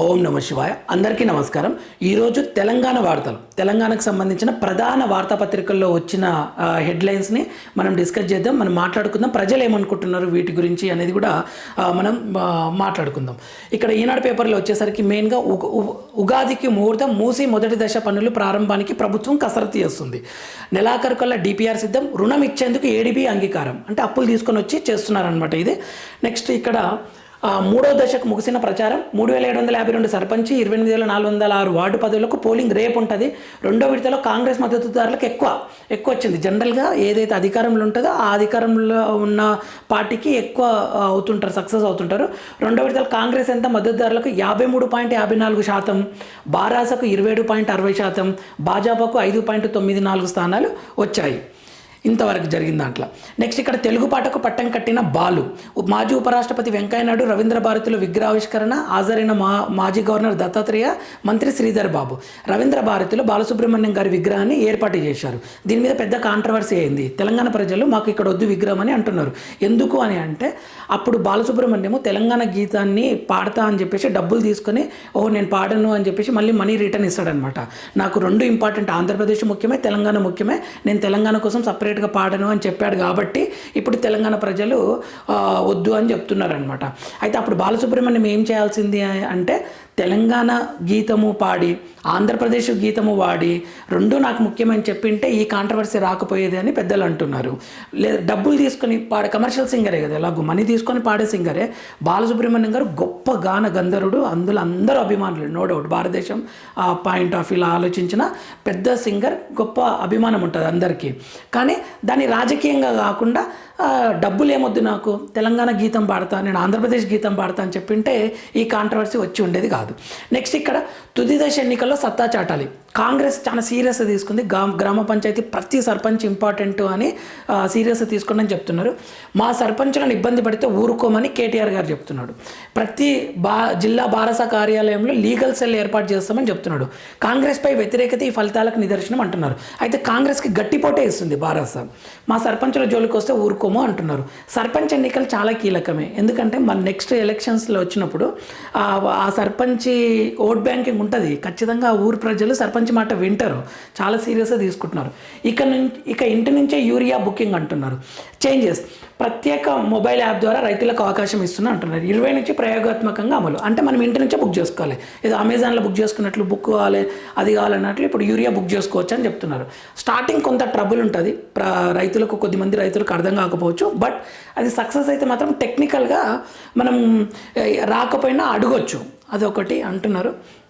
ఓం నమ శివాయ. అందరికీ నమస్కారం. ఈరోజు తెలంగాణ వార్తలు. తెలంగాణకు సంబంధించిన ప్రధాన వార్తాపత్రికల్లో వచ్చిన హెడ్లైన్స్ని మనం డిస్కస్ చేద్దాం మనం మాట్లాడుకుందాం. ప్రజలు ఏమనుకుంటున్నారు వీటి గురించి అనేది కూడా మనం మాట్లాడుకుందాం. ఇక్కడ ఈనాడు పేపర్లో వచ్చేసరికి మెయిన్గా ఉ- ఉగాదికి ముహూర్తం మూసి మొదటి దశ పనులు ప్రారంభానికి ప్రభుత్వం కసరత్తు చేస్తుంది. నెలాఖరు కల్లా డిపిఆర్ సిద్ధం రుణం ఇచ్చేందుకు ఏడిబి అంగీకారం. అంటే అప్పులు తీసుకొని వచ్చి చేస్తున్నారనమాట ఇది. నెక్స్ట్ ఇక్కడ మూడో దశకు ముగిసిన ప్రచారం. మూడు వేల ఏడు వందల యాభై రెండు సర్పంచి ఇరవై ఎనిమిది వేల నాలుగు వందల ఆరు వార్డు పదవులకు పోలింగ్ రేపు ఉంటుంది. రెండో విడతలో కాంగ్రెస్ మద్దతుదారులకు ఎక్కువ ఎక్కువ వచ్చింది. జనరల్గా ఏదైతే అధికారంలో ఉంటుందో ఆ అధికారంలో ఉన్న పార్టీకి ఎక్కువ అవుతుంటారు సక్సెస్ అవుతుంటారు. రెండో విడతలో కాంగ్రెస్ ఎంత మద్దతుదారులకు యాభై మూడు పాయింట్ యాభై నాలుగు శాతం బారాసకు ఇరవై ఏడు పాయింట్ అరవై శాతం భాజపాకు ఐదు పాయింట్ తొమ్మిది నాలుగు స్థానాలు వచ్చాయి. ఇంతవరకు జరిగిన దాంట్లో. నెక్స్ట్ ఇక్కడ తెలుగు పాటకు పట్టం కట్టిన బాలు. మాజీ ఉపరాష్ట్రపతి వెంకయ్యనాయుడు రవీంద్ర భారతిలో విగ్రహావిష్కరణ హాజరైన మా మాజీ గవర్నర్ దత్తాత్రేయ మంత్రి శ్రీధర్ బాబు. రవీంద్ర భారతిలో బాలసుబ్రహ్మణ్యం గారి విగ్రహాన్ని ఏర్పాటు చేశారు. దీని మీద పెద్ద కాంట్రవర్సీ అయింది. తెలంగాణ ప్రజలు మాకు ఇక్కడ వద్దు విగ్రహం అని అంటున్నారు. ఎందుకు అని అంటే అప్పుడు బాలసుబ్రహ్మణ్యము తెలంగాణ గీతాన్ని పాడతా అని చెప్పేసి డబ్బులు తీసుకొని ఓ నేను పాడను అని చెప్పేసి మళ్ళీ మనీ రిటర్న్ ఇస్తాడనమాట నాకు రెండు ఇంపార్టెంట్ ఆంధ్రప్రదేశ్ ముఖ్యమే తెలంగాణ ముఖ్యమే. నేను తెలంగాణ కోసం సపరేట్ సపరేట్గా పాడను అని చెప్పాడు కాబట్టి ఇప్పుడు తెలంగాణ ప్రజలు వద్దు అని చెప్తున్నారనమాట అయితే అప్పుడు బాలసుబ్రహ్మణ్యం ఏం చేయాల్సింది అంటే తెలంగాణ గీతము పాడి ఆంధ్రప్రదేశ్ గీతము వాడి రెండు నాకు ముఖ్యమని చెప్పింటే ఈ కాంట్రవర్సీ రాకపోయేది అని పెద్దలు అంటున్నారు. లేదా డబ్బులు తీసుకొని పాడే కమర్షియల్ సింగరే కదా ఎలాగో మనీ తీసుకొని పాడే సింగరే బాలసుబ్రహ్మణ్యం గారు గొప్ప గాన గంధర్వుడు అందులో అందరూ అభిమానులు నో డౌట్ భారతదేశం పాయింట్ ఆఫ్ వ్యూలో ఆలోచించిన పెద్ద సింగర్ గొప్ప అభిమానం ఉంటుంది అందరికీ. కానీ దాన్ని రాజకీయంగా కాకుండా డబ్బులు ఏమొద్దు నాకు. తెలంగాణ గీతం పాడతా నేను ఆంధ్రప్రదేశ్ గీతం పాడతా అని చెప్పింటే ఈ కాంట్రవర్సీ వచ్చి ఉండేది కాదు. నెక్స్ట్ ఇక్కడ తుది దశ ఎన్నికల్లో సత్తా చాటాలి. కాంగ్రెస్ చాలా సీరియస్ తీసుకుంది. గ్రామ పంచాయతీ ప్రతి సర్పంచ్ ఇంపార్టెంట్ అని సీరియస్ తీసుకోండి అని చెప్తున్నారు. మా సర్పంచులను ఇబ్బంది పడితే ఊరుకోమని కేటీఆర్ గారు చెప్తున్నాడు. ప్రతి బా జిల్లా బారస కార్యాలయంలో లీగల్ సెల్ ఏర్పాటు చేస్తామని చెప్తున్నాడు. కాంగ్రెస్పై వ్యతిరేకత ఈ ఫలితాలకు నిదర్శనం అంటున్నారు. అయితే కాంగ్రెస్కి గట్టిపోటే ఇస్తుంది బారస. మా సర్పంచుల జోలికి వస్తే ఊరుకోము అంటున్నారు. సర్పంచ్ ఎన్నికలు చాలా కీలకమే. ఎందుకంటే మన నెక్స్ట్ ఎలక్షన్స్లో వచ్చినప్పుడు ఆ సర్పంచి ఓట్ బ్యాంకింగ్ ఉంటుంది. ఖచ్చితంగా ఆ ఊరు ప్రజలు సర్పంచ్ మాట వింటారు. చాలా సీరియస్గా తీసుకుంటున్నారు. ఇక నుంచి ఇక ఇంటి నుంచే యూరియా బుకింగ్ అంటున్నారు. చేంజెస్. ప్రత్యేక మొబైల్ యాప్ ద్వారా రైతులకు అవకాశం ఇస్తున్నా అంటున్నారు. ఇరవై నుంచి ప్రయోగాత్మకంగా అమలు. అంటే మనం ఇంటి నుంచే బుక్ చేసుకోవాలి. ఏదో అమెజాన్లో బుక్ చేసుకున్నట్లు బుక్ కావాలి అది కావాలన్నట్లు ఇప్పుడు యూరియా బుక్ చేసుకోవచ్చు అని చెప్తున్నారు. స్టార్టింగ్ కొంత ట్రబుల్ ఉంటుంది. ప్ర రైతులకు కొద్దిమంది రైతులకు అర్థం కాకపోవచ్చు. బట్ అది సక్సెస్ అయితే మాత్రం టెక్నికల్గా మనం రాకపోయినా అడగొచ్చు. అదొకటి అంటున్నారు.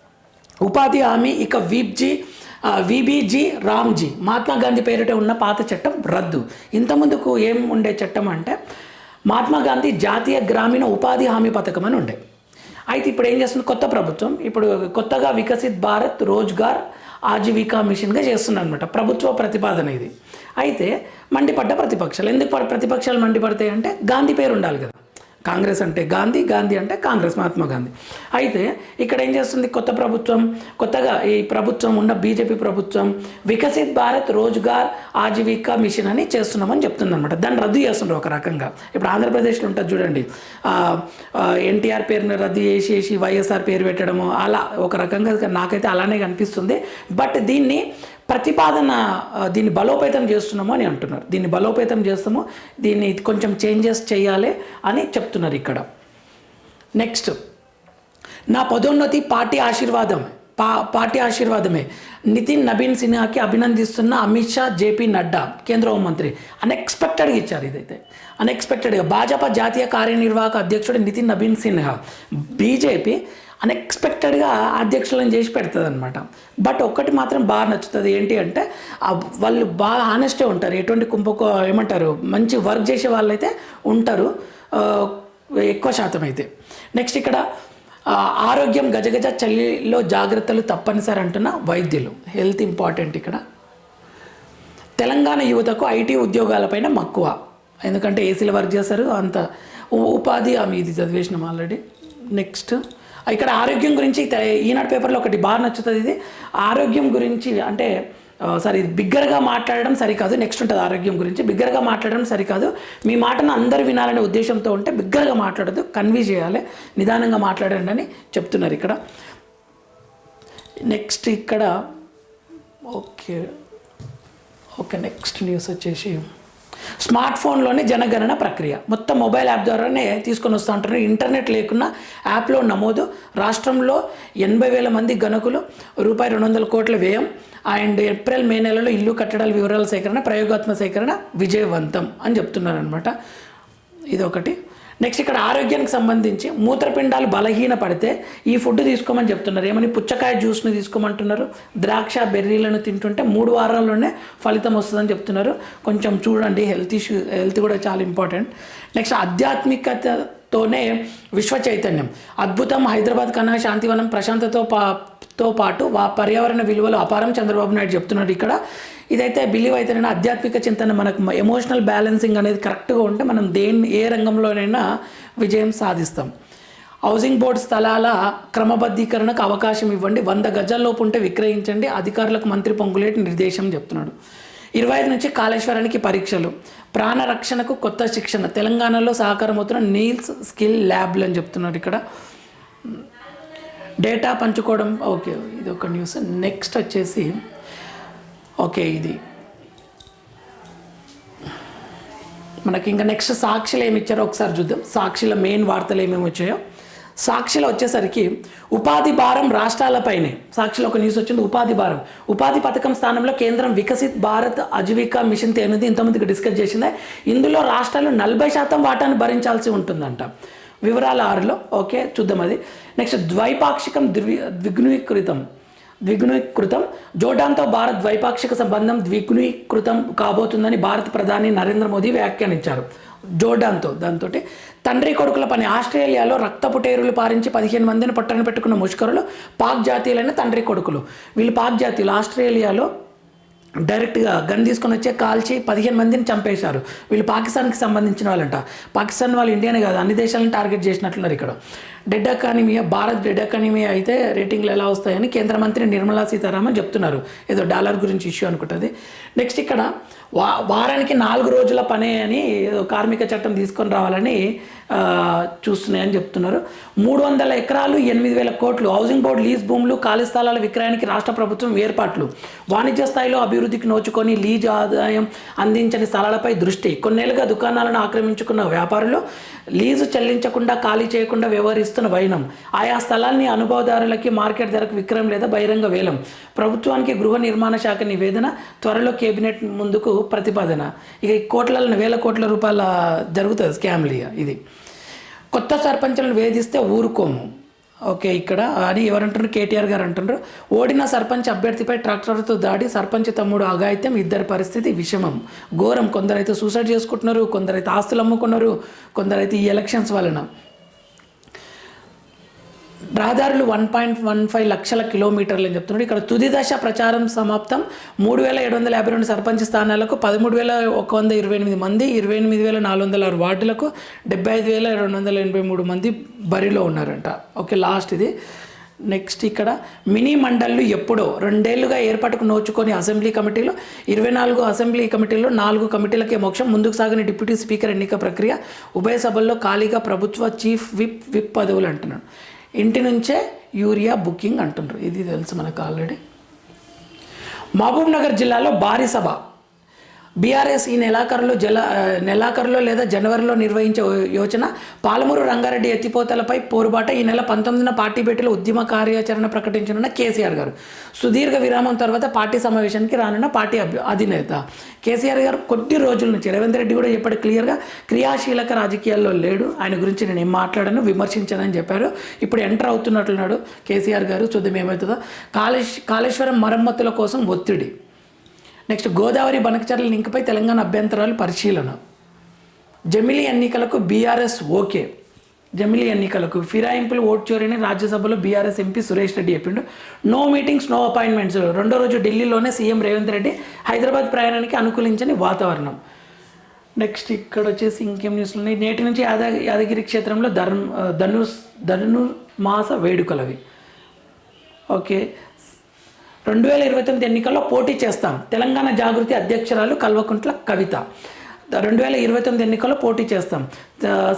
ఉపాధి హామీ ఇక వీబ్జీ విబిజీ రామ్జీ. మహాత్మా గాంధీ పేరిట ఉన్న పాత చట్టం రద్దు. ఇంతకుముందుకు ఏం ఉండే చట్టం అంటే మహాత్మా గాంధీ జాతీయ గ్రామీణ ఉపాధి హామీ పథకం అని ఉండే. అయితే ఇప్పుడు ఏం చేస్తుంది? కొత్త ప్రభుత్వం. ఇప్పుడు కొత్తగా వికసిత్ భారత్ రోజ్గార్ ఆజీవికా మిషన్గా చేస్తున్నారు అనమాట ప్రభుత్వ ప్రతిపాదన ఇది. అయితే మండిపడ్డ ప్రతిపక్షాలు. ఎందుకు ప్రతిపక్షాలు మండిపడతాయి అంటే గాంధీ పేరు ఉండాలి కదా. కాంగ్రెస్ అంటే గాంధీ గాంధీ అంటే కాంగ్రెస్ మహాత్మా గాంధీ. అయితే ఇక్కడ ఏం చేస్తుంది కొత్త ప్రభుత్వం? కొత్తగా ఈ ప్రభుత్వం ఉన్న బీజేపీ ప్రభుత్వం వికసిత్ భారత్ రోజ్గార్ ఆజీవికా మిషన్ అని చేస్తున్నామని చెప్తుంది అనమాట దాన్ని రద్దు చేస్తుండ్రు ఒక రకంగా. ఇప్పుడు ఆంధ్రప్రదేశ్లో ఉంటుంది చూడండి. ఎన్టీఆర్ పేరుని రద్దు చేసేసి వైఎస్ఆర్ పేరు పెట్టడము అలా ఒక రకంగా నాకైతే అలానే కనిపిస్తుంది. బట్ దీన్ని ప్రతిపాదన దీన్ని బలోపేతం చేస్తున్నాము అని అంటున్నారు. దీన్ని బలోపేతం చేస్తాము దీన్ని కొంచెం చేంజెస్ చేయాలి అని చెప్తున్నారు ఇక్కడ. నెక్స్ట్ నా పదోన్నతి పార్టీ ఆశీర్వాదం పా పార్టీ ఆశీర్వాదమే. నితిన్ నవీన్ సిన్హాకి అభినందిస్తున్న అమిత్ షా జేపీ నడ్డా కేంద్ర హోంమంత్రి అన్ఎక్స్పెక్టెడ్గా ఇచ్చారు ఇదైతే. అన్ఎక్స్పెక్టెడ్గా భాజపా జాతీయ కార్యనిర్వాహక అధ్యక్షుడు నితిన్ నవీన్ సిన్హా. బీజేపీ అన్ఎక్స్పెక్టెడ్గా అధ్యక్షులను చేసి పెడుతుంది అనమాట బట్ ఒక్కటి మాత్రం బాగా నచ్చుతుంది. ఏంటి అంటే వాళ్ళు బాగా ఆనెస్టే ఉంటారు. ఎటువంటి కుంభకో ఏమంటారు? మంచి వర్క్ చేసే వాళ్ళైతే ఉంటారు. ఎక్కువ శాతం అయితే. నెక్స్ట్ ఇక్కడ ఆరోగ్యం గజగజ చలిలో జాగ్రత్తలు తప్పనిసరి అంటున్న వైద్యులు. హెల్త్ ఇంపార్టెంట్ ఇక్కడ. తెలంగాణ యువతకు ఐటీ ఉద్యోగాలపైన మక్కువ. ఎందుకంటే ఏసీలో వర్క్ చేస్తారు. అంత ఉపాధి ఆమె ఇది చదివేసినాం ఆల్రెడీ నెక్స్ట్ ఇక్కడ ఆరోగ్యం గురించి ఈనాడు పేపర్లో ఒకటి బాగా నచ్చుతుంది ఇది. ఆరోగ్యం గురించి అంటే సారీ బిగ్గరగా మాట్లాడడం సరికాదు. నెక్స్ట్ ఉంటుంది ఆరోగ్యం గురించి. బిగ్గరగా మాట్లాడడం సరికాదు. మీ మాటను అందరు వినాలనే ఉద్దేశంతో ఉంటే బిగ్గరగా మాట్లాడదు కన్వీ చేయాలి. నిదానంగా మాట్లాడండి అని చెప్తున్నారు ఇక్కడ. నెక్స్ట్ ఇక్కడ ఓకే. ఓకే నెక్స్ట్ న్యూస్ వచ్చేసి స్మార్ట్ ఫోన్లోనే జనగణన ప్రక్రియ. మొత్తం మొబైల్ యాప్ ద్వారానే తీసుకొని వస్తూ ఉంటారు ఇంటర్నెట్ లేకున్నా యాప్లో నమోదు రాష్ట్రంలో ఎనభై వేల మంది గణకులు రూపాయి రెండు వందల కోట్ల వ్యయం అండ్ ఏప్రిల్ మే నెలలో ఇల్లు కట్టడాల వివరాల సేకరణ ప్రయోగాత్మక సేకరణ విజయవంతం అని చెప్తున్నారనమాట ఇదొకటి. ఇది ఒకటి నెక్స్ట్ ఇక్కడ ఆరోగ్యానికి సంబంధించి మూత్రపిండాలు బలహీన పడితే ఈ ఫుడ్ తీసుకోమని చెప్తున్నారు. ఏమని? పుచ్చకాయ జ్యూస్ని తీసుకోమంటున్నారు. ద్రాక్ష బెర్రీలను తింటుంటే మూడు వారాల్లోనే ఫలితం వస్తుందని చెప్తున్నారు. కొంచెం చూడండి హెల్త్ ఇష్యూ హెల్త్ కూడా చాలా ఇంపార్టెంట్ నెక్స్ట్ ఆధ్యాత్మికతతోనే విశ్వ చైతన్యం. అద్భుతం హైదరాబాద్ కన్నా శాంతివనం ప్రశాంతతో పా తో పాటు వా పర్యావరణ విలువలు అపారం చంద్రబాబు నాయుడు చెప్తున్నాడు ఇక్కడ. ఇదైతే బిలీవ్ అయితేనైనా ఆధ్యాత్మిక చింతన మనకు ఎమోషనల్ బ్యాలెన్సింగ్ అనేది కరెక్ట్గా ఉంటే మనం దేన్ని ఏ రంగంలోనైనా విజయం సాధిస్తాం. హౌసింగ్ బోర్డు స్థలాల క్రమబద్ధీకరణకు అవకాశం ఇవ్వండి. వంద గజాల్లోపు ఉంటే విక్రయించండి. అధికారులకు మంత్రి పొంగులేటి నిర్దేశం చెప్తున్నాడు. ఇరవై ఐదు నుంచి కాళేశ్వరానికి పరీక్షలు. ప్రాణ రక్షణకు కొత్త శిక్షణ. తెలంగాణలో సహకారం అవుతున్న నీల్స్ స్కిల్ ల్యాబ్లు అని చెప్తున్నారు ఇక్కడ. డేటా పంచుకోవడం ఓకే ఇది ఒక న్యూస్ నెక్స్ట్ వచ్చేసి ఓకే ఇది. మనకి ఇంకా నెక్స్ట్ సాక్షిలో ఏమి ఇచ్చారో ఒకసారి చూద్దాం. సాక్షిలో మెయిన్ వార్తలు ఏమేమి వచ్చాయో. సాక్షిలో వచ్చేసరికి ఉపాధి భారం రాష్ట్రాలపైనే సాక్షిలో ఒక న్యూస్ వచ్చింది ఉపాధి భారం. ఉపాధి పథకం స్థానంలో కేంద్రం వికసిత్ భారత్ అజీవిక మిషన్ అనేది ఇంతమందికి డిస్కస్ చేసిందే. ఇందులో రాష్ట్రాలు నలభై శాతం వాటాను భరించాల్సి ఉంటుందంట. వివరాల ఆరులో. ఓకే చూద్దాం అది. నెక్స్ట్ ద్వైపాక్షికం ద్వి ద్విగ్నీకృతం ద్విగుణీకృతం. జోర్డాన్తో భారత్ ద్వైపాక్షిక సంబంధం ద్విగుణీకృతం కాబోతుందని భారత ప్రధాని నరేంద్ర మోదీ వ్యాఖ్యానించారు. జోర్డాన్తో దాంతో తండ్రి కొడుకుల పని. ఆస్ట్రేలియాలో రక్తపుటేరులు పారించి పదిహేను మందిని పట్టణ పెట్టుకున్న ముష్కరులు పాక్ జాతీయులైన తండ్రి కొడుకులు. వీళ్ళు పాక్ జాతీయులు. ఆస్ట్రేలియాలో డైరెక్ట్గా గన్ తీసుకొని వచ్చే కాల్చి పదిహేను మందిని చంపేశారు. వీళ్ళు పాకిస్తాన్కి సంబంధించిన వాళ్ళంట. పాకిస్తాన్ వాళ్ళు ఇండియానే కాదు అన్ని దేశాలను టార్గెట్ చేసినట్లున్నారు ఇక్కడ. డెడ్ అకానమీయా భారత్ డెడ్ ఎకానమీ అయితే రేటింగ్లు ఎలా వస్తాయని కేంద్ర మంత్రి నిర్మలా సీతారామన్ చెప్తున్నారు. ఏదో డాలర్ గురించి ఇష్యూ అనుకుంటుంది. నెక్స్ట్ ఇక్కడ వా వారానికి నాలుగు రోజుల పనే అని కార్మిక చట్టం తీసుకొని రావాలని చూస్తున్నాయని చెప్తున్నారు. మూడు వందల ఎకరాలు ఎనిమిది వేల కోట్లు హౌసింగ్ బోర్డు లీజ్ భూములు ఖాళీ స్థలాల విక్రయానికి రాష్ట్ర ప్రభుత్వం ఏర్పాట్లు. వాణిజ్య స్థాయిలో అభివృద్ధికి నోచుకొని లీజ్ ఆదాయం అందించని స్థలాలపై దృష్టి. కొన్నేళ్ళుగా దుకాణాలను ఆక్రమించుకున్న వ్యాపారులు లీజు చెల్లించకుండా ఖాళీ చేయకుండా వ్యవహరిస్తున్న వైనం. ఆయా స్థలాల్ని అనుభవదారులకి మార్కెట్ ధరకు విక్రయం లేదా బహిరంగ వేలం. ప్రభుత్వానికి గృహ నిర్మాణ శాఖ నివేదన త్వరలో కేబినెట్ ముందుకు ప్రతిపాదన. ఇక కోట్లలో కోట్ల వేల కోట్ల రూపాయల జరుగుతుంది స్కామ్లు ఇది. కొత్త సర్పంచులను వేధిస్తే ఊరుకోము. ఓకే ఇక్కడ అని ఎవరంటారు కేటీఆర్ గారు అంటున్నారు. ఓడిన సర్పంచ్ అభ్యర్థిపై ట్రాక్టర్తో దాడి సర్పంచ్ తమ్ముడు అఘాయిత్యం ఇద్దరి పరిస్థితి విషమం. ఘోరం. కొందరైతే సూసైడ్ చేసుకుంటున్నారు కొందరైతే ఆస్తులు అమ్ముకున్నారు కొందరైతే ఈ ఎలక్షన్స్ వలన. రహదారులు వన్ పాయింట్ వన్ ఫైవ్ లక్షల కిలోమీటర్లు అని చెప్తున్నాడు. ఇక్కడ తుది దశ ప్రచారం సమాప్తం. మూడు వేల ఏడు వందల యాభై రెండు సర్పంచ్ స్థానాలకు పదమూడు వేల ఒక వంద ఇరవై ఎనిమిది మంది ఇరవై ఎనిమిది వేల నాలుగు వందల ఆరు వార్డులకు డెబ్బై ఐదు వేల రెండు వందల ఎనభై మూడు మంది బరిలో ఉన్నారంట. ఓకే లాస్ట్ ఇది. నెక్స్ట్ ఇక్కడ మినీ మండళ్ళు ఎప్పుడో రెండేళ్ళుగా ఏర్పాటుకు నోచుకొని అసెంబ్లీ కమిటీలు ఇరవై నాలుగు అసెంబ్లీ కమిటీల్లో నాలుగు కమిటీలకే మోక్షం ముందుకు సాగిన డిప్యూటీ స్పీకర్ ఎన్నిక ప్రక్రియ ఉభయ సభల్లో ఖాళీగా ప్రభుత్వ చీఫ్ విప్ విప్ పదవులు అంటున్నాడు. ఇంటి నుంచే యూరియా బుకింగ్ అంటుండ్రు. ఇది తెలుసు మనకు ఆల్రెడీ మహబూబ్ నగర్ జిల్లాలో భారీ సభ. బీఆర్ఎస్ ఈ నెలాఖరులో జల నెలాఖరులో లేదా జనవరిలో నిర్వహించే యోచన పాలమూరు రంగారెడ్డి ఎత్తిపోతలపై పోరుబాట ఈ నెల పంతొమ్మిదిన పార్టీ భేటీలో ఉద్యమ కార్యాచరణ ప్రకటించనున్న కేసీఆర్ గారు. సుదీర్ఘ విరామం తర్వాత పార్టీ సమావేశానికి రానున్న పార్టీ అభ్య అధినేత. కేసీఆర్ గారు కొద్ది రోజుల నుంచి రేవంత్ రెడ్డి కూడా చెప్పాడు క్లియర్గా క్రియాశీలక రాజకీయాల్లో లేడు. ఆయన గురించి నేను ఏం మాట్లాడాను విమర్శించానని చెప్పారు. ఇప్పుడు ఎంటర్ అవుతున్నట్లున్నాడు కేసీఆర్ గారు. చూద్దాం ఏమవుతుందో. కాళేశ్వరం మరమ్మతుల కోసం ఒత్తిడి. నెక్స్ట్ గోదావరి బనకచర్ల లింక్పై తెలంగాణ అభ్యంతరాలు పరిశీలన. జమిలీ ఎన్నికలకు బీఆర్ఎస్ ఓకే. జమిలీ ఎన్నికలకు ఫిరాయింపులు ఓట్ చోరీని రాజ్యసభలో బీఆర్ఎస్ ఎంపీ సురేష్ రెడ్డి చెప్పిండు. No meetings no appointments. రెండో రోజు ఢిల్లీలోనే సీఎం రేవంత్ రెడ్డి హైదరాబాద్ ప్రయాణానికి అనుకూలించని వాతావరణం. నెక్స్ట్ ఇక్కడ వచ్చేసి ఇంకేం న్యూస్లు ఉన్నాయి? నేటి నుంచి యాద యాదగిరి క్షేత్రంలో ధర్మ ధనుస్ ధనుర్మాస వేడుకలవి ఓకే. రెండు వేల ఇరవై తొమ్మిది ఎన్నికల్లో పోటీ చేస్తాం. తెలంగాణ జాగృతి అధ్యక్షురాలు కల్వకుంట్ల కవిత. రెండు వేల ఇరవై తొమ్మిది ఎన్నికల్లో పోటీ చేస్తాం.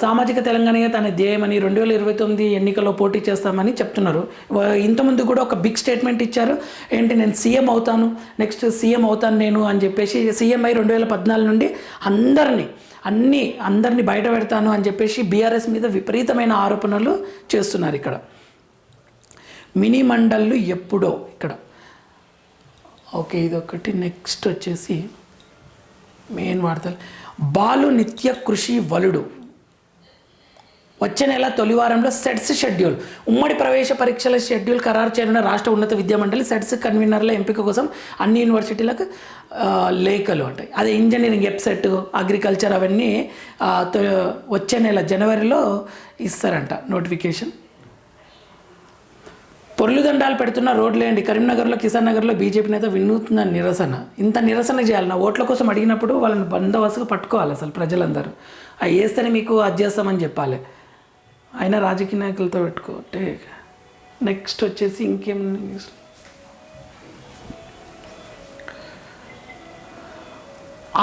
సామాజిక తెలంగాణ తన ధ్యేయమని రెండు వేల ఇరవై తొమ్మిది ఎన్నికల్లో పోటీ చేస్తామని చెప్తున్నారు. ఇంతకుముందు కూడా ఒక బిగ్ స్టేట్మెంట్ ఇచ్చారు. ఏంటి నేను సీఎం అవుతాను నెక్స్ట్ సీఎం అవుతాను నేను అని చెప్పేసి సీఎం అయి రెండు వేల పద్నాలుగు నుండి అందరినీ అన్ని అందరినీ బయట పెడతాను అని చెప్పేసి బీఆర్ఎస్ మీద విపరీతమైన ఆరోపణలు చేస్తున్నారు ఇక్కడ. మినీ మండళ్ళు ఎప్పుడో ఇక్కడ. ఓకే ఇదొకటి. నెక్స్ట్ వచ్చేసి మెయిన్ వార్తలు. బాలు నిత్య కృషి వలుడు. వచ్చే నెల తొలివారంలో సెట్స్ షెడ్యూల్. ఉమ్మడి ప్రవేశ పరీక్షల షెడ్యూల్ ఖరారు చేయనున్న రాష్ట్ర ఉన్నత విద్యామండలి సెట్స్ కన్వీనర్ల ఎంపిక కోసం అన్ని యూనివర్సిటీలకు లేఖలు ఉంటాయి అదే ఇంజనీరింగ్ ఎప్సెట్ అగ్రికల్చర్ అవన్నీ వచ్చే నెల జనవరిలో ఇస్తారంట నోటిఫికేషన్. పొర్లు దండాలు పెడుతున్న రోడ్లేండి కరీంనగర్లో కిసాన్ నగర్లో బీజేపీ నేత వినూత్న నిరసన. ఇంత నిరసన చేయాలి నా ఓట్ల కోసం అడిగినప్పుడు వాళ్ళని బందోబస్తుగా పట్టుకోవాలి అసలు ప్రజలందరూ. అవి వేస్తేనే మీకు అది చేస్తామని చెప్పాలి. అయినా రాజకీయ నాయకులతో పెట్టుకోటే నెక్స్ట్ వచ్చేసి ఇంకేం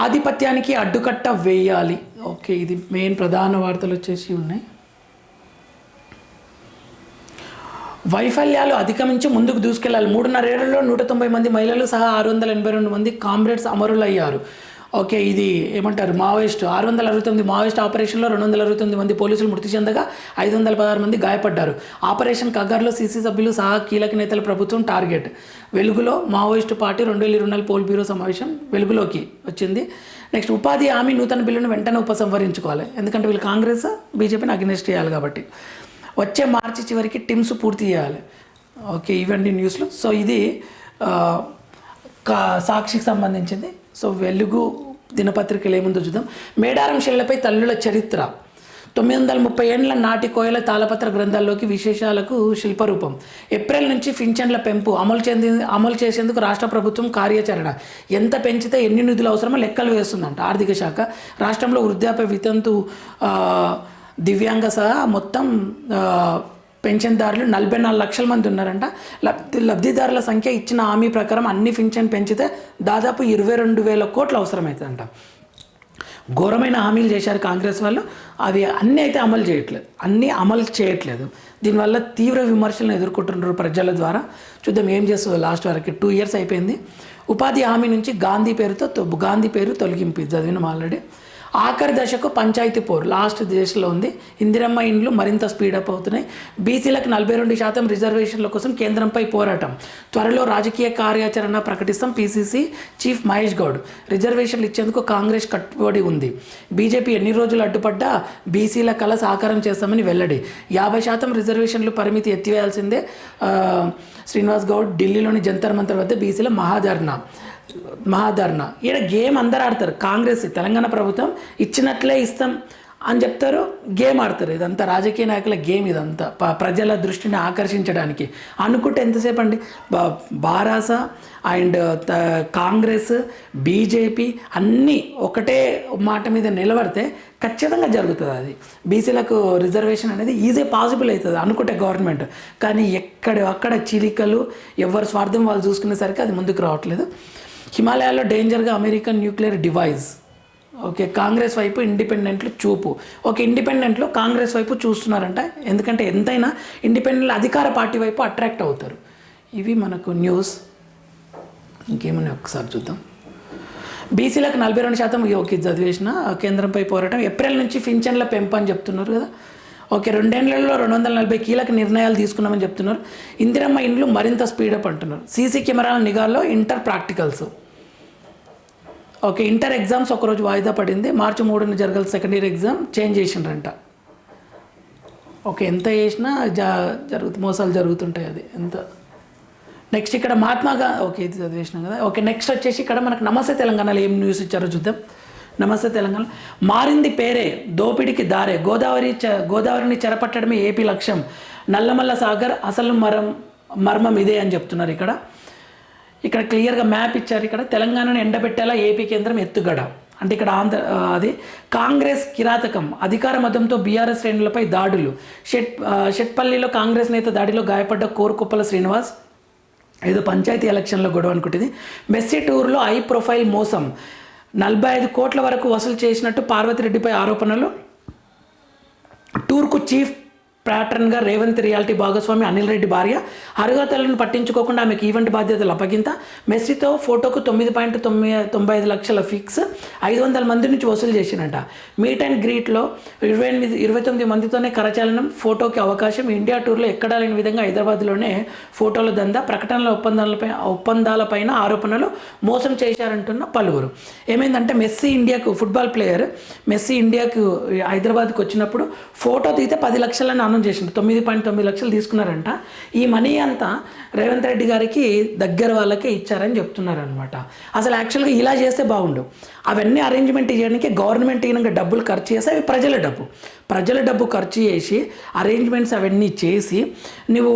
ఆధిపత్యానికి అడ్డుకట్ట వేయాలి. ఓకే ఇది మెయిన్ ప్రధాన వార్తలు వచ్చేసి ఉన్నాయి. వైఫల్యాలు అధిగమించి ముందుకు దూసుకెళ్ళాలి. మూడున్నరేళ్ళలో నూట తొంభై మంది మహిళలు సహా ఆరు వందల ఎనభై రెండు మంది కామ్రేడ్స్ అమరులయ్యారు. ఓకే ఇది ఏమంటారు? మావోయిస్టు ఆరు వందల అరవై తొమ్మిది మావోయిస్ట్ ఆపరేషన్లో రెండు వందల అరవై తొమ్మిది మంది పోలీసులు మృతి చెందగా ఐదు వందల పదహారు మంది గాయపడ్డారు. ఆపరేషన్ కగ్గర్లో సీసీ సభ్యులు సహా కీలక నేతల ప్రభుత్వం టార్గెట్. వెలుగులో మావోయిస్టు పార్టీ రెండు వేల ఇరవై నాలుగు పోల్ బ్యూరో సమావేశం వెలుగులోకి వచ్చింది. నెక్స్ట్ ఉపాధి హామీ నూతన బిల్లును వెంటనే ఉపసంహరించుకోవాలి. ఎందుకంటే వీళ్ళు కాంగ్రెస్ బీజేపీని అగ్నెస్ట్ చేయాలి కాబట్టి. వచ్చే మార్చి చివరికి టిమ్స్ పూర్తి చేయాలి. ఓకే ఈవెంట్ న్యూస్లు. సో ఇది కా- సాక్షికి సంబంధించింది. సో వెలుగు దినపత్రికలు ఏముందో చూద్దాం. మేడారం శిలపై తల్లుల చరిత్ర. తొమ్మిది వందల ముప్పై ఏండ్ల నాటి కోయల తాళపత్ర గ్రంథాల్లోకి విశేషాలకు శిల్పరూపం. ఏప్రిల్ నుంచి పింఛన్ల పెంపు. అమలు చెంది అమలు చేసేందుకు రాష్ట్ర ప్రభుత్వం కార్యాచరణ. ఎంత పెంచితే ఎన్ని నిధులు అవసరమో లెక్కలు వేస్తుందంట ఆర్థిక శాఖ. రాష్ట్రంలో వృద్ధాప్య వితంతు దివ్యాంగ సహా మొత్తం పెన్షన్దారులు నలభై నాలుగు లక్షల మంది ఉన్నారంట. లబ్ధి లబ్ధిదారుల సంఖ్య ఇచ్చిన హామీ ప్రకారం అన్ని పెన్షన్ పెంచితే దాదాపు ఇరవై రెండు వేల కోట్లు అవసరమవుతుందంట ఘోరమైన హామీలు చేశారు కాంగ్రెస్ వాళ్ళు. అవి అన్నీ అయితే అమలు చేయట్లేదు. అన్నీ అమలు చేయట్లేదు. దీనివల్ల తీవ్ర విమర్శలను ఎదుర్కొంటున్నారు ప్రజల ద్వారా. చూద్దాం ఏం చేస్తుంది లాస్ట్ వరకు. టూ ఇయర్స్ అయిపోయింది. ఉపాధి హామీ నుంచి గాంధీ పేరుతో తొ- గాంధీ పేరు తొలగింపు చదివినాం ఆల్రెడీ. ఆఖరి దశకు పంచాయతీ పోరు. లాస్ట్ దశలో ఉంది. ఇందిరమ్మ ఇండ్లు మరింత స్పీడప్ అవుతున్నాయి. బీసీలకు నలభై రెండు శాతం రిజర్వేషన్ల కోసం కేంద్రంపై పోరాటం. త్వరలో రాజకీయ కార్యాచరణ ప్రకటిస్తాం పీసీసీ చీఫ్ మహేష్ గౌడ్. రిజర్వేషన్లు ఇచ్చేందుకు కాంగ్రెస్ కట్టుబడి ఉంది. బీజేపీ ఎన్ని రోజులు అడ్డుపడ్డా బీసీల కళ సాకారం చేస్తామని వెల్లడి. యాభై శాతం రిజర్వేషన్లు పరిమితి ఎత్తివేయాల్సిందే శ్రీనివాస్ గౌడ్ ఢిల్లీలోని జంతర్ మంతర్ వద్ద బీసీల మహాధర్నా. మహాధర్నా. ఈడ గేమ్ అందరు ఆడతారు. కాంగ్రెస్ తెలంగాణ ప్రభుత్వం ఇచ్చినట్లే ఇస్తాం అని చెప్తారు. గేమ్ ఆడతారు. ఇదంతా రాజకీయ నాయకుల గేమ్ ఇదంతా. ప్రజల దృష్టిని ఆకర్షించడానికి. అనుకుంటే ఎంతసేపు అండి బారాస అండ్ త- కాంగ్రెస్ బీజేపీ అన్నీ ఒకటే మాట మీద నిలబడితే ఖచ్చితంగా జరుగుతుంది అది. బీసీలకు రిజర్వేషన్ అనేది ఈజీ పాసిబుల్ అవుతుంది. అనుకుంటే గవర్నమెంట్. కానీ ఎక్కడ అక్కడ చిలికలు ఎవరి స్వార్థం వాళ్ళు చూసుకునేసరికి అది ముందుకు రావట్లేదు. హిమాలయాల్లో డేంజర్గా American nuclear device okay Congress వైపు ఇండిపెండెంట్లు చూపు. ఓకే ఇండిపెండెంట్లు కాంగ్రెస్ వైపు చూస్తున్నారంట. ఎందుకంటే ఎంతైనా ఇండిపెండెంట్లు అధికార పార్టీ వైపు అట్రాక్ట్ అవుతారు. ఇవి మనకు న్యూస్. ఇంకేమన్నా ఒకసారి చూద్దాం. బీసీలకు నలభై రెండు శాతం ఓకే చదివేసిన కేంద్రంపై పోరాటం. ఏప్రిల్ నుంచి పింఛన్ల పెంపు అని చెప్తున్నారు కదా. ఓకే రెండేళ్ళలో రెండు వందల నలభై కీలక నిర్ణయాలు తీసుకున్నామని చెప్తున్నారు. ఇందిరమ్మ ఇండ్లు మరింత స్పీడప్ అంటున్నారు. సీసీ కెమెరాల నిఘాల్లో inter practicals. Okay inter exams ఒకరోజు వాయిదా పడింది. మార్చి మూడున జరగాలి సెకండ్ ఇయర్ ఎగ్జామ్ చేంజ్ చేసిండ్రంట. ఓకే ఎంత చేసినా జా జరుగు మోసాలు జరుగుతుంటాయి అది ఎంత. నెక్స్ట్ ఇక్కడ మహాత్మా గా ఓకే ఇది చదివేసినాం కదా. ఓకే నెక్స్ట్ వచ్చేసి ఇక్కడ మనకు నమస్తే తెలంగాణలో ఏం న్యూస్ ఇచ్చారో చూద్దాం. నమస్తే తెలంగాణ. మారింది పేరే దోపిడికి దారే. గోదావరి చ గోదావరిని చెరపట్టడమే ఏపీ లక్ష్యం. నల్లమల్ల సాగర్ అసలు మరం మర్మం ఇదే అని చెప్తున్నారు ఇక్కడ. ఇక్కడ క్లియర్గా మ్యాప్ ఇచ్చారు ఇక్కడ. తెలంగాణను ఎండబెట్టేలా ఏపీ కేంద్రం ఎత్తుగడ. అంటే ఇక్కడ ఆంధ్ర అది కాంగ్రెస్ కిరాతకం అధికార మతంతో బీఆర్ఎస్ శ్రేణులపై దాడులు. షెట్ షెట్పల్లిలో కాంగ్రెస్ నేత దాడిలో గాయపడ్డ కోరుకుప్పల శ్రీనివాస్ ఏదో పంచాయతీ ఎలక్షన్లో గొడవ అనుకుంటుంది. మెస్సీ టూర్లో హై ప్రొఫైల్ మోసం. నలభై ఐదు కోట్ల వరకు వసూలు చేసినట్టు పార్వతిరెడ్డిపై ఆరోపణలు. టూర్కు చీఫ్ ప్యాటర్న్గా రేవంత్ రియాలిటీ భాగస్వామి అనిల్ రెడ్డి భార్య. అర్హతలను పట్టించుకోకుండా ఆమెకు ఈవెంట్ బాధ్యతలు అప్పగింత. మెస్సీతో ఫోటోకు తొమ్మిది పాయింట్ తొమ్మిది తొంభై ఐదు లక్షల ఫిక్స్. ఐదు వందల మంది నుంచి వసూలు చేసినట మీట్ అండ్ గ్రీట్లో ఇరవై ఎనిమిది ఇరవై తొమ్మిది మందితోనే కరచాలనం ఫోటోకి అవకాశం. ఇండియా టూర్లో ఎక్కడా లేని విధంగా హైదరాబాద్లోనే ఫోటోల దందా ప్రకటనల ఒప్పందాలపై ఒప్పందాలపైన ఆరోపణలు మోసం చేశారంటున్న పలువురు. ఏమైందంటే మెస్సీ ఇండియాకు ఫుట్బాల్ ప్లేయర్ మెస్సీ ఇండియాకు హైదరాబాద్కు వచ్చినప్పుడు ఫోటో తీస్తే పది లక్షలని దానం చేసిండు. తొమ్మిది పాయింట్ తొమ్మిది లక్షలు తీసుకున్నారంట. ఈ మనీ అంతా రేవంత్ రెడ్డి గారికి దగ్గర వాళ్ళకే ఇచ్చారని చెప్తున్నారనమాట అసలు యాక్చువల్గా ఇలా చేస్తే బాగుండు. అవన్నీ అరేంజ్మెంట్ చేయడానికి గవర్నమెంట్ ఈయనగా డబ్బులు ఖర్చు చేసి అవి ప్రజల డబ్బు. ప్రజల డబ్బు ఖర్చు చేసి అరేంజ్మెంట్స్ అవన్నీ చేసి నువ్వు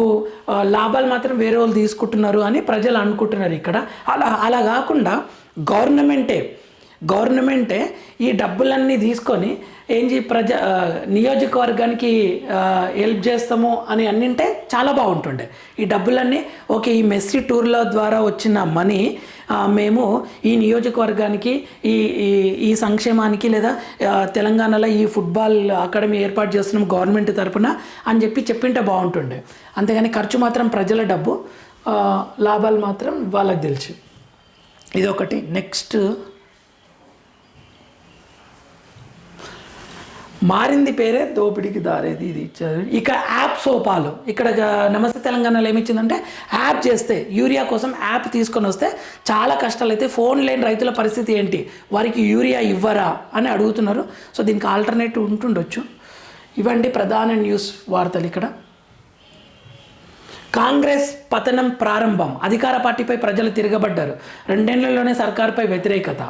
లాభాలు మాత్రం వేరే వాళ్ళు తీసుకుంటున్నారు అని ప్రజలు అనుకుంటున్నారు ఇక్కడ. అలా అలా కాకుండా గవర్నమెంటే గవర్నమెంటే ఈ డబ్బులన్నీ తీసుకొని ఏం చే ప్రజ నియోజకవర్గానికి హెల్ప్ చేస్తాము అని అన్నింటే చాలా బాగుంటుండే. ఈ డబ్బులన్నీ ఓకే ఈ మెస్సీ టూర్ల ద్వారా వచ్చిన మనీ మేము ఈ నియోజకవర్గానికి ఈ ఈ ఈ సంక్షేమానికి లేదా తెలంగాణలో ఈ ఫుట్బాల్ అకాడమీ ఏర్పాటు చేస్తున్నాం గవర్నమెంట్ తరఫున అని చెప్పి చెప్పింటే బాగుంటుండే. అంతేగాని ఖర్చు మాత్రం ప్రజల డబ్బు లాభాలు మాత్రం వాళ్ళకి తెలుసు. ఇదొకటి. నెక్స్ట్ మారింది పేరే దోపిడికి దారేది ఇది ఇచ్చారు. ఇక యాప్ సోపాలు. ఇక్కడ నమస్తే తెలంగాణలో ఏమిచ్చిందంటే యాప్ చేస్తే యూరియా కోసం యాప్ తీసుకొని వస్తే చాలా కష్టాలు అయితే ఫోన్ లేని రైతుల పరిస్థితి ఏంటి? వారికి యూరియా ఇవ్వరా అని అడుగుతున్నారు. సో దీనికి ఆల్టర్నేటివ్ ఉంటుండొచ్చు. ఇవండి ప్రధాన న్యూస్ వార్తలు ఇక్కడ. కాంగ్రెస్ పతనం ప్రారంభం. అధికార పార్టీపై ప్రజలు తిరగబడ్డారు. రెండేళ్ళలోనే సర్కార్పై వ్యతిరేకత.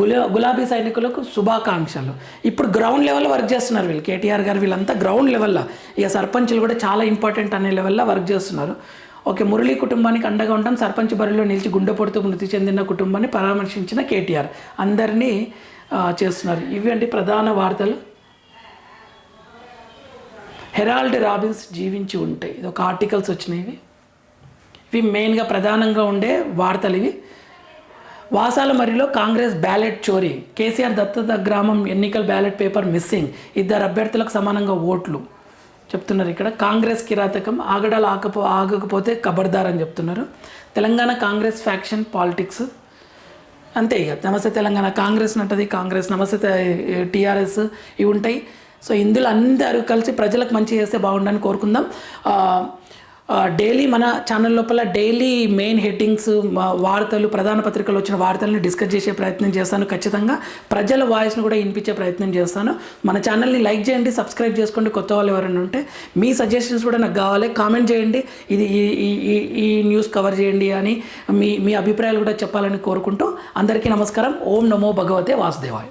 గులా గులాబీ సైనికులకు శుభాకాంక్షలు. ఇప్పుడు గ్రౌండ్ లెవెల్లో వర్క్ చేస్తున్నారు వీళ్ళు. కేటీఆర్ గారు వీళ్ళంతా గ్రౌండ్ లెవెల్లో ఇక సర్పంచులు కూడా చాలా ఇంపార్టెంట్ అనే లెవెల్లో వర్క్ చేస్తున్నారు. ఓకే మురళీ కుటుంబానికి అండగా ఉంటాం సర్పంచ్ బరిలో నిలిచి గుండెపోటుతో మృతి చెందిన కుటుంబాన్ని పరామర్శించిన కేటీఆర్. అందరినీ చేస్తున్నారు. ఇవి అంటే ప్రధాన వార్తలు. హెరాల్డ్ రాబిన్స్ జీవించి ఉంటాయి ఇది ఒక ఆర్టికల్స్ వచ్చినాయి ఇవి మెయిన్గా ప్రధానంగా ఉండే వార్తలు ఇవి. వాసాల మరిలో కాంగ్రెస్ బ్యాలెట్ చోరీ. కేసీఆర్ దత్తత గ్రామం ఎన్నికల బ్యాలెట్ పేపర్ మిస్సింగ్. ఇద్దరు అభ్యర్థులకు సమానంగా ఓట్లు. చెప్తున్నారు ఇక్కడ కాంగ్రెస్ కిరాతకం ఆగడాలు ఆకపో ఆగకపోతే కబర్దార్ అని చెప్తున్నారు. Telangana Congress faction politics. అంతే ఇక నమస్తే తెలంగాణ కాంగ్రెస్ నటది కాంగ్రెస్ నమస్తే టీఆర్ఎస్ ఇవి ఉంటాయి. సో ఇందులో అందరూ కలిసి ప్రజలకు మంచి చేస్తే బాగుండని కోరుకుందాం. డైలీ మన ఛానల్ లోపల డైలీ మెయిన్ హెడ్డింగ్స్ వార్తలు ప్రధాన పత్రికలు వచ్చిన వార్తల్ని డిస్కస్ చేసే ప్రయత్నం చేస్తాను ఖచ్చితంగా. ప్రజల వాయిస్ను కూడా వినిపించే ప్రయత్నం చేస్తాను. మన ఛానల్ని లైక్ చేయండి సబ్స్క్రైబ్ చేసుకోండి. కొత్త వాళ్ళు ఎవరైనా ఉంటే మీ సజెషన్స్ కూడా నాకు కావాలి. కామెంట్ చేయండి. ఇది ఈ ఈ- ఈ ఈ న్యూస్ కవర్ చేయండి అని మీ మీ అభిప్రాయాలు కూడా చెప్పాలని కోరుకుంటూ అందరికీ నమస్కారం. ఓం నమో భగవతే వాసుదేవాయ.